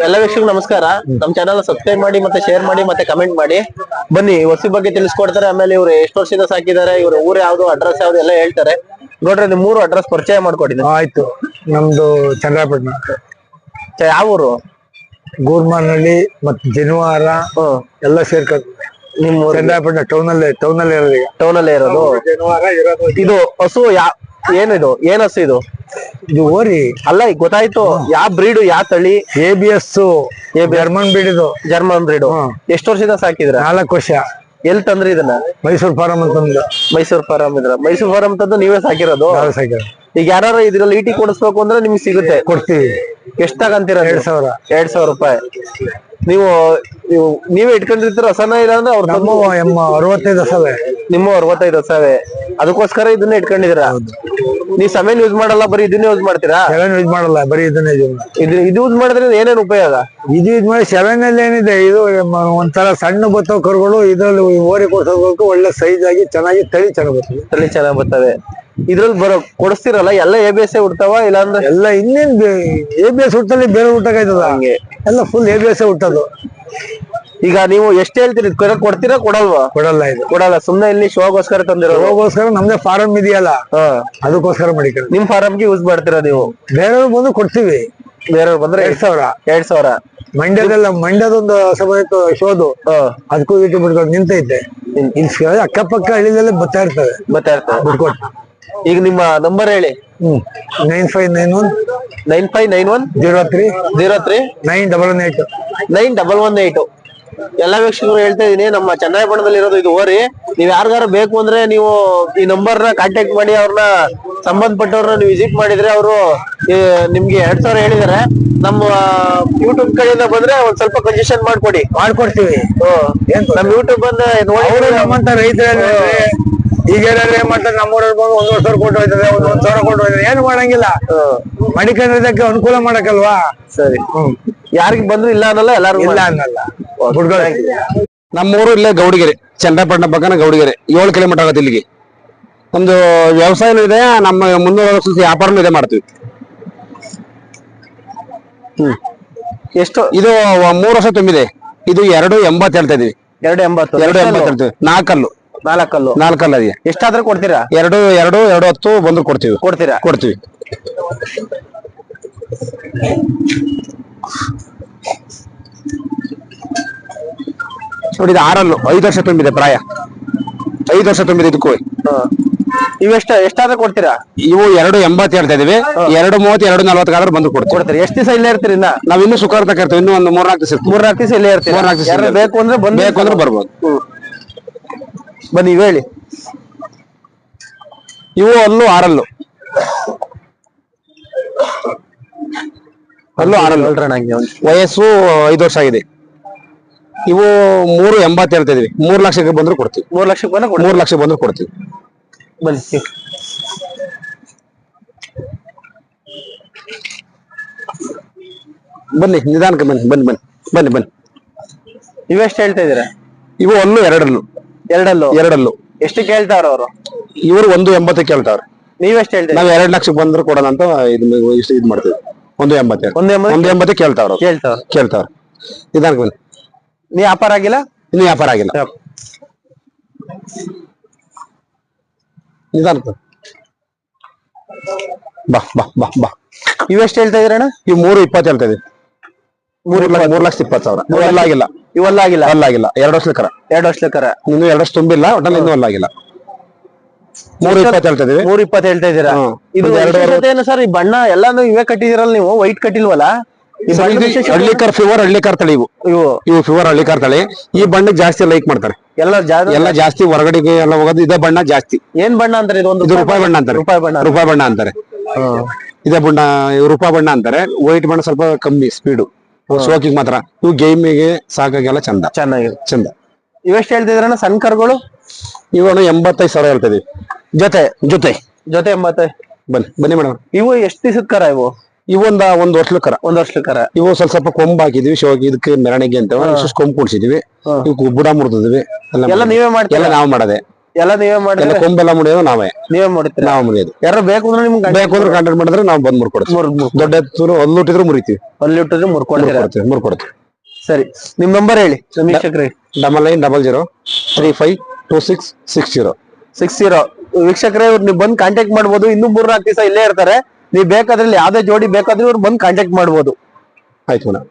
ಎಲ್ಲ ವೀಕ್ಷಕ ನಮಸ್ಕಾರ. ನಮ್ ಚಾನಲ್ ಸಬ್ಸ್ಕ್ರೈಬ್ ಮಾಡಿ ಮತ್ತೆ ಶೇರ್ ಮಾಡಿ ಮತ್ತೆ ಕಮೆಂಟ್ ಮಾಡಿ. ಬನ್ನಿ ಹೊಸಿ ಬಗ್ಗೆ ತಿಳಿಸ್ಕೊಡ್ತಾರೆ. ಆಮೇಲೆ ಇವ್ರು ಎಷ್ಟು ವರ್ಷದಿಂದ ಸಾಕಿದ್ದಾರೆ ಇವ್ರ ಊರ್ ಯಾವ್ದು ಅಡ್ರೆಸ್ ಯಾವ್ದು ಎಲ್ಲ ಹೇಳ್ತಾರೆ. ನೋಡ್ರಿ ನಿಮ್ ಮೂರು ಅಡ್ರೆಸ್ ಪರಿಚಯ ಮಾಡ್ಕೊಟ್ಟಿದ್ದೆ ಆಯ್ತು. ನಮ್ದು ಚಂದ್ರಪಟ್ಟಣ. ಚ- ಯಾವ ಊರು? ಗೂರ್ಮಾನಹಳ್ಳಿ ಮತ್ತೆ ಜನಿವಾರ ಎಲ್ಲ ಸೇರ್ಕೊಂಡು ನಿಮ್ ಚಂದ್ರಪಟ್ಟಣ ಟೌನ್ ಅಲ್ಲೇ ಟೌನ್ ಅಲ್ಲೇ ಇರೋದು ಈಗ. ಟೌನ್ ಅಲ್ಲೇ ಇರೋದು? ಜನಿವಾರ ಇರೋದು ಇದು ಹಸು ಯಾ ಏನಿದು? ಏನ್ ಹಸು ಇದು? ಇದು ಓರಿ. ಅಲ್ಲ ಈಗ ಗೊತ್ತಾಯ್ತು. ಯಾವ ಬ್ರೀಡ್ ಯಾವ ತಳಿ? A B S. ಜರ್ಮನ್ ಇದು. German breed. ಎಷ್ಟು ವರ್ಷದ ಸಾಕಿದ್ರ? ನಾಲ್ಕು ವರ್ಷ. ಎಲ್ ತಂದ್ರಿ ಇದನ್ನ? ಮೈಸೂರು ಫಾರಂ ಅಂತ ಮೈಸೂರು ಫಾರಂ ಇದ್ರ. ಮೈಸೂರು ಫಾರಂ ತಂದು ನೀವೇ ಸಾಕಿರೋದು. ಈಗ ಯಾರು ಇದ್ರಲ್ಲಿ ಈಟಿ ಕೊಡಿಸ್ಬೇಕು ಅಂದ್ರೆ ನಿಮ್ಗೆ ಸಿಗುತ್ತೆ. ಕೊಡ್ತೀವಿ. ಎಷ್ಟ್ ತಗಂತೀರ ಎರಡ್ ಸಾವಿರ. ಎರಡ್ ಸಾವಿರ ರೂಪಾಯಿ. ನೀವು ನೀವು ನೀವೇ ಇಟ್ಕೊಂಡಿರ್ತೀರ ಹೊಸನ ಇಲ್ಲ ಅಂದ್ರೆ ಅವ್ರ ಅರವತ್ತೈದು ಹಸವೆ. ನಿಮ್ಮ ಅರವತ್ತೈದು ಹೊಸವೇ ಅದಕ್ಕೋಸ್ಕರ ಇದನ್ನ ಇಟ್ಕೊಂಡಿದ್ದೀರಾ? ನೀವ್ ಸಮಯ ಯೂಸ್ ಮಾಡಲ್ಲ ಬರೀ ಇದನ್ನ ಯೂಸ್ ಮಾಡ್ತೀರಾ? ಸೆವೆನ್ ಯೂಸ್ ಮಾಡಲ್ಲ ಬರೀ ಇದನ್ನೇ ಯೂಸ್. ಇದು ಇದು ಯೂಸ್ ಮಾಡಿದ್ರೆ ಏನೇನ್ ಉಪಯೋಗ? ಇದು ಯೂಸ್ ಮಾಡಿ ಸೆವೆನ್ ಅಲ್ಲಿ ಏನಿದೆ ಇದು ಮ- ಒಂಥರ ಸಣ್ಣ ಬತ್ತವ ಕರುಗಳು ಇದ್ರಲ್ಲಿ ಓರಿ ಕೊಡ್ಸೋದಕ್ಕೂ ಒಳ್ಳೆ ಸೈಜ್ ಆಗಿ ಚೆನ್ನಾಗಿ ತಳಿ ಚೆನ್ನಾಗಿ ಬರ್ತದೆ. ತಳಿ ಚೆನ್ನಾಗಿ ಬರ್ತವೆ ಇದ್ರಲ್ಲಿ ಬರೋ ಕೊಡಿಸ್ತಿರಲ್ಲ ಎಲ್ಲ ಎ ಬಿ ಎಸ್ ಹುಡ್ತಾವ ಇಲ್ಲಾಂದ್ರೆ? ಎಲ್ಲ ಇನ್ನೇನ್ ಎ ಬಿ ಎಸ್ ಹುಟ್ಟಲ್ಲಿ ಬೇರೆ ಹುಟ್ಟಾಗೈತದ ಹಂಗೆ. ಎಲ್ಲ ಫುಲ್ ಎ ಬಿ ಎಸ್ ಹುಟ್ಟದು ಈಗ ನೀವು ಎಷ್ಟು ಹೇಳ್ತೀರಿ? ಕೊಡ್ತೀರಾ? ಕೊಡಲ್ವಾ? ಕೊಡಲ್ಲ ಇದು. ಕೊಡಲ್ಲ. ಸುಮ್ನೆ ಇಲ್ಲಿ ಶೋಗೋಸ್ಕರ ತಂದಿರೋ ಶೋಗೋಸ್ಕರ ನಮ್ದೇ ಫಾರಂ ಇದೆಯಲ್ಲ? ಅದಕ್ಕೋಸ್ಕರ ಮಾಡಿಕೊಂಡು ನಿಮ್ ಫಾರಮ್ಗೆ ಯೂಸ್ ಮಾಡ್ತೀರಾ ನೀವು? ಬೇರೆಯವ್ರು ಬಂದು ಕೊಡ್ತೀವಿ. ಬೇರೆಯವ್ರು ಬಂದ್ರೆ ಎರಡ್ ಸಾವಿರ. ಎರಡ್ ಸಾವಿರ. ಮಂಡ್ಯದಲ್ಲ ಮಂಡ್ಯದೊಂದು ಸಮಯಕ್ಕೆ ಶೋದು. ಅದಕ್ಕೂ ಇಟ್ಟು ಬಿಡ್ಕೊಂಡು ನಿಂತೈತೆ. ಇಲ್ಲಿ ಅಕ್ಕಪಕ್ಕ ಹಳ್ಳಿದಲ್ಲೇ ಬತ್ತಾ ಇರ್ತವೆ. ಬತ್ತಾ ಇರ್ತವೆ. ಬಿಡ್ಕೊಟ್ಟು ಈಗ ನಿಮ್ಮ ನಂಬರ್ ಹೇಳಿ. ಹ್ಮ್. Nine five nine one nine five nine one zero three zero three nine double one eight nine double one eight ಎಲ್ಲಾ ವೀಕ್ಷಕರು ಹೇಳ್ತಾ ಇದೀನಿ ನಮ್ಮ ಚೆನ್ನೈ ಬಣ್ಣದಲ್ಲಿ ಇರೋದು ಇದು ಓರಿ. ನೀವ್ ಯಾರಿಗಾರು ಬೇಕು ಅಂದ್ರೆ ನೀವು ಈ ನಂಬರ್ನ ಕಾಂಟ್ಯಾಕ್ಟ್ ಮಾಡಿ ಅವ್ರನ್ನ ಸಂಬಂಧಪಟ್ಟವ್ರನ್ನ ನೀವು ವಿಸಿಟ್ ಮಾಡಿದ್ರೆ ಅವರು ನಿಮ್ಗೆ ಎರಡ್ ಸಾವಿರ ಹೇಳಿದಾರೆ. ನಮ್ಮ ಯೂಟ್ಯೂಬ್ ಕಡೆಯಿಂದ ಬಂದ್ರೆ ಒಂದ್ ಸ್ವಲ್ಪ ಕನ್ಸೆಷನ್ ಮಾಡ್ಕೊಡಿ. ಮಾಡ್ಕೊಡ್ತೀವಿ. ಹ್ಮ್. ನಮ್ ಯೂಟ್ಯೂಬ್ ಬಂದ ನೋಡಿ ನಮ್ಮಂತ ರೈತರು ಈಗ ಏನಾದ್ರು ಏನ್ ಮಾಡ್ತಾರೆ ನಮ್ಮೂರಲ್ಲಿ ಬಂದು ಒಂದ್ ವರ್ಷ ಕೊಟ್ಟು ಹೋಯ್ತದೆ ಒಂದ್ ಒಂದ್ ಸಾವಿರ ಕೊಟ್ಟು ಹೋಯ್ತದೆ ಏನು ಮಾಡಂಗಿಲ್ಲ. ಮಡಿಕೊಂಡಿದ್ದಕ್ಕೆ ಅನುಕೂಲ ಮಾಡಕ್ಕಲ್ವಾ? ಸರಿ. ಯಾರಿಗ್ ಬಂದ್ರು ಇಲ್ಲ ಅನ್ನಲ್ಲ ಎಲ್ಲಾರು ಇಲ್ಲ ಅನ್ನಲ್ಲ. ಬಿಡ್ಕೊಳ್ಳಿ. ನಮ್ಮೂರು ಇಲ್ಲೇ ಗೌಡಿಗೆರೆ ಚಂದ್ರಪಟ್ಟಣ ಪಕ್ಕನ ಗೌಡಗೆರೆ ಏಳು ಕಿಲೋಮೀಟರ್ ಆಗುತ್ತೆ ಇಲ್ಲಿಗೆ. ನಮ್ದು ವ್ಯವಸಾಯನೂ ಇದೆ ನಮ್ಮ ಮುನ್ನೂರ ವರ್ಷ ವ್ಯಾಪಾರನೂ ಇದೆ ಮಾಡ್ತೀವಿ. ಹ್ಮ್. ಎಷ್ಟು? ಇದು ಮೂರು ವರ್ಷ ತುಂಬಿದೆ. ಇದು ಎರಡು ಎಂಬತ್ತು ಹೇಳ್ತಾ ಇದೀವಿ. ಎರಡು ಎಂಬತ್ತು. ಎರಡು ಎಂಬತ್ತು ಹೇಳ್ತೀವಿ. ನಾಲ್ಕಲ್ಲು. ನಾಲ್ಕಲ್ಲು. ನಾಲ್ಕಲ್ಲ ಇದೆ ಎಷ್ಟಾದ್ರೂ ಕೊಡ್ತೀರಾ? ಎರಡು ಎರಡು ಎರಡು ಹತ್ತು ಬಂದು ಕೊಡ್ತೀವಿ. ಕೊಡ್ತೀರಾ? ಕೊಡ್ತೀವಿ. ನೋಡಿ ಇದು ಆರಲ್ಲು ಐದು ವರ್ಷ ತುಂಬಿದೆ ಪ್ರಾಯ. ಐದು ವರ್ಷ ತುಂಬಿದೆ ಇದಕ್ಕೂ. ಹಾ. ಇವೆಷ್ಟ ಎಷ್ಟಾದ್ರೂ ಕೊಡ್ತೀರಾ? ಇವು ಎರಡು ಎಂಬತ್ತು ಹೇಳ್ತಾ ಇದೀವಿ ಎರಡು ಮೂವತ್ತು ಎರಡು ನಲ್ವತ್ತಾದ್ರೂ ಬಂದು ಕೊಡ್ತೀವಿ. ಕೊಡ್ತೀರಿ? ಎಷ್ಟು ದಿವಸ ಇಲ್ಲೇ ಇರ್ತೀರಿ ಇನ್ನ? ನಾವ್ ಇನ್ನೂ ತಕ ಇರ್ತೀವಿ ಇನ್ನೂ ಒಂದು ಮೂರ್ನಾಲ್ಕು ದಿವಸ. ಮೂರ್ನಾಲ್ಕು ದಿವಸ ಇಲ್ಲೇ ಇರ್ತೀವಿ ಮೂರ್ನಾಲ್ಕು ದಿವಸ ಬೇಕು ಅಂದ್ರೆ ಬಂದು ಬೇಕು ಅಂದ್ರೆ ಬರ್ಬೋದು. ಬನ್ನಿ ಇವೇಳಿ ಹೇಳಿ. ಇವು ಅಲ್ಲೂ ಆರಲ್ಲು. ಅಲ್ಲೂ ಆರಲ್ಲ. ವಯಸ್ಸು ಐದು ವರ್ಷ ಆಗಿದೆ. ಇವು ಮೂರು ಎಂಬತ್ತು ಹೇಳ್ತಾ ಇದೀವಿ. ಮೂರ್ ಲಕ್ಷಕ್ಕೆ ಬಂದ್ರು ಕೊಡ್ತೀವಿ. ಮೂರ್ ಲಕ್ಷಕ್ಕೆ ಬಂದ ಕೊಡಿ ಮೂರ್ ಲಕ್ಷ ಬಂದ್ರು ಕೊಡ್ತೀವಿ. ಬನ್ನಿ ಬನ್ನಿ ನಿಧಾನಕ್ಕೆ ಬನ್ನಿ ಬನ್ನಿ ಬನ್ನಿ ಬನ್ನಿ ಬನ್ನಿ. ಇವೆಷ್ಟು ಹೇಳ್ತಾ ಇದೀರಾ ಇವು ಅಲ್ಲೂ ಎರಡಲ್ಲು. ಎರಡಲ್ಲು? ಎರಡಲ್ಲು. ಎಷ್ಟು ಕೇಳ್ತಾವ್ರ ಅವರು? ಇವರು ಒಂದು ಎಂಬತ್ತು ಕೇಳ್ತಾರ ನೀವೆಷ್ಟು ಹೇಳ್ತೀರಾ ನಾವು ಎರಡು ಲಕ್ಷಕ್ಕೆ ಬಂದ್ರು ಕೊಡೋಣ ಅಂತ ಇದು ಇಷ್ಟು ಇದು ಮಾಡ್ತೀವಿ. ಒಂದು ಎಂಬತ್ತೆ. ಒಂದು ಎಂಬತ್ತು ಒಂದು ಎಂಬತ್ತಕ್ಕೆ ಕೇಳ್ತಾವ್ರ. ಅವ್ರು. ಕೇಳ್ತಾವ್ರ. ಕೇಳ್ತಾವ್ರ. ನಿಧಾನಕ್ಕೆ ಬನ್ನಿ. ನೀ ವ್ಯಾಪಾರ ಆಗಿಲ್ಲ? ಇನ್ನೂ ವ್ಯಾಪಾರ ಆಗಿಲ್ಲ. ನಿಧಾನಕ್ಕೆ ಬನ್ನಿ. ಬಾ ಬಾ ಬಾ ಬಾ. ಇವೆಷ್ಟು ಹೇಳ್ತಾ ಇದ್ರಣ ಇವು ಮೂರು ಇಪ್ಪತ್ತು ಹೇಳ್ತಾ ಇದೀವಿ ಮೂರು ಲಕ್ಷ ಮೂರು ಲಕ್ಷ ಇಪ್ಪತ್ತು ಸಾವಿರ. ಇವು ಎಲ್ಲ ಆಗಿಲ್ಲ ಇವೆಲ್ಲ ಆಗಿಲ್ಲ ಅಲ್ಲ ಆಗಿಲ್ಲ ಎರಡು ವರ್ಷದ ಕರ. ಎರಡು ವರ್ಷದ ಕರ. ಇನ್ನು ಎರಡು ವರ್ಷ ತುಂಬಿಲ್ಲ ಒಟ್ಟಲ್ಲಿ ಇನ್ನೂ ಅಲ್ಲ ಆಗಿಲ್ಲ ಮೂರು ಇಪ್ಪತ್ತು ಹೇಳ್ತಾ ಇದೀವಿ. ಇಪ್ಪತ್ತು ಹೇಳ್ತಾ ಇದೀರಾ ಇದು ವಿಶೇಷತೆ ಏನು ಸರ್? ಈ ಬಣ್ಣ ಎಲ್ಲಾನು ಇವೇ ಕಟ್ಟಿದಿರಲ್ಲ ನೀವು? ವೈಟ್ ಕಟ್ಟಿಲ್ವಲ್ಲ? ಈ ಬಣ್ಣದ ವಿಶೇಷತೆ ಹಳ್ಳಿಕಾರ್ ಫೀವರ್ ಹಳ್ಳಿಕಾರ್ ತಳಿ ಇವು. ಇವು. ಇವು ಫೀವರ್ ಹಳ್ಳಿಕಾರ್ ತಳಿ. ಈ ಬಣ್ಣ ಜಾಸ್ತಿ ಲೈಕ್ ಮಾಡ್ತಾರೆ. ಎಲ್ಲ ಜಾಗ ಎಲ್ಲ ಜಾಸ್ತಿ ಹೊರಗಡೆಗೆ ಎಲ್ಲ ಹೋಗೋದು ಇದೇ ಬಣ್ಣ ಜಾಸ್ತಿ. ಏನ್ ಬಣ್ಣ ಅಂತಾರೆ? ಇದು ಒಂದು ಇದು ರೂಪಾಯಿ ಬಣ್ಣ ಅಂತಾರೆ. ರೂಪಾಯಿ ಬಣ್ಣ. ರೂಪಾಯಿ ಬಣ್ಣ ಅಂತಾರೆ. ಇದೇ ಬಣ್ಣ ಇವು ರೂಪಾಯಿ ಬಣ್ಣ ಅಂತಾರೆ. ವೈಟ್ ಬಣ್ಣ ಸ್ವಲ್ಪ ಕಮ್ಮಿ ಸ್ಪೀಡು ಸೋಕಿಗೆ ಮಾತ್ರ. ಇವು ಗೇಮಿಗೆ ಸಾಕಾಗೆಲ್ಲ ಚಂದ. ಚೆನ್ನಾಗಿದೆ. ಚಂದ. ಇವೆಷ್ಟು ಹೇಳ್ತಿದ್ರಣ್ಣ ಸಣ್ಣ ಕರುಗಳು ಇವನ್ನು ಎಂಬತ್ತೈದು ಸಾವಿರ ಹೇಳ್ತಾ ಇದೀವಿ. ಜೊತೆ ಜೊತೆ. ಜೊತೆ ಎಂಬತ್ತು ಬನ್ನಿ ಬನ್ನಿ ಮೇಡಮ್. ಇವು ಎಷ್ಟು ದಿವಸದ ಕರ ಇವು? ಇವೊಂದ ಒಂದ್ ವರ್ಷದ ಕರ. ಒಂದ್ ವರ್ಷ ಕರ. ಇವು ಸ್ವಲ್ಪ ಸ್ವಲ್ಪ ಕೊಂಬ್ ಹಾಕಿದ್ವಿ. ಶೋಕಿ ಇದಕ್ಕೆ ಮೆರವಣಿಗೆ ಅಂತ ಕೊಂಬ್ ಕೂಡ್ಸಿದೀವಿ. ಇವು ಬುಡ ಮುರಿದಿದ್ವಿ. ಎಲ್ಲ ನೀವೇ ಮಾಡಿ ಎಲ್ಲ ನಾವು ಮಾಡದೆ. ಎಲ್ಲ ನೀವೇ ಮಾಡಿ ಕೊಂಬೆಲ್ಲ ಮುಡಿಯೋದು ನಾವೇ. ನೀವೇ ಮಾಡಿ ನಾವು ಮುಡಿಯೋದು ಯಾರು ಬೇಕು ಅಂದ್ರೆ ನಿಮ್ಗೆ ಬೇಕು ಅಂದ್ರೆ ಕಾಂಟ್ಯಾಕ್ಟ್ ಮಾಡಿದ್ರೆ ನಾವು ಬಂದ್ ಮುರ್ಕೊಡ್ತೀವಿ. ಮೂರ್ ಮೂರ್ ದೊಡ್ಡ ಎತ್ತೂರು ಒಂದ್ ಲೂಟಿದ್ರು ಮುರಿತೀವಿ. ಅಲ್ಲಿ ಇಟ್ಟಿದ್ರೆ ಮುರ್ಕೊಡ್ತೀವಿ ಮುರ್ಕೊಡ್ತೀವಿ. ಸರಿ. ನಿಮ್ ನಂಬರ್ ಹೇಳಿ ನಮ್ಮ ವೀಕ್ಷಕರಿಗೆ double nine double zero three five two six six zero. Six zero. ವೀಕ್ಷಕರೇ, ಇವ್ರು ನೀವು ಬಂದು ಕಾಂಟ್ಯಾಕ್ಟ್ ಮಾಡ್ಬೋದು. ಇನ್ನೂ ಮೂರ್ ನಾಲ್ಕು ದಿವಸ ಇಲ್ಲೇ ಇರ್ತಾರೆ. ನೀವು ಬೇಕಾದ್ರೆ ಯಾವ್ದೇ ಜೋಡಿ ಬೇಕಾದ್ರೆ ಇವ್ರು ಬಂದು ಕಾಂಟ್ಯಾಕ್ಟ್ ಮಾಡ್ಬೋದು. ಆಯ್ತು ಮೇಡಮ್.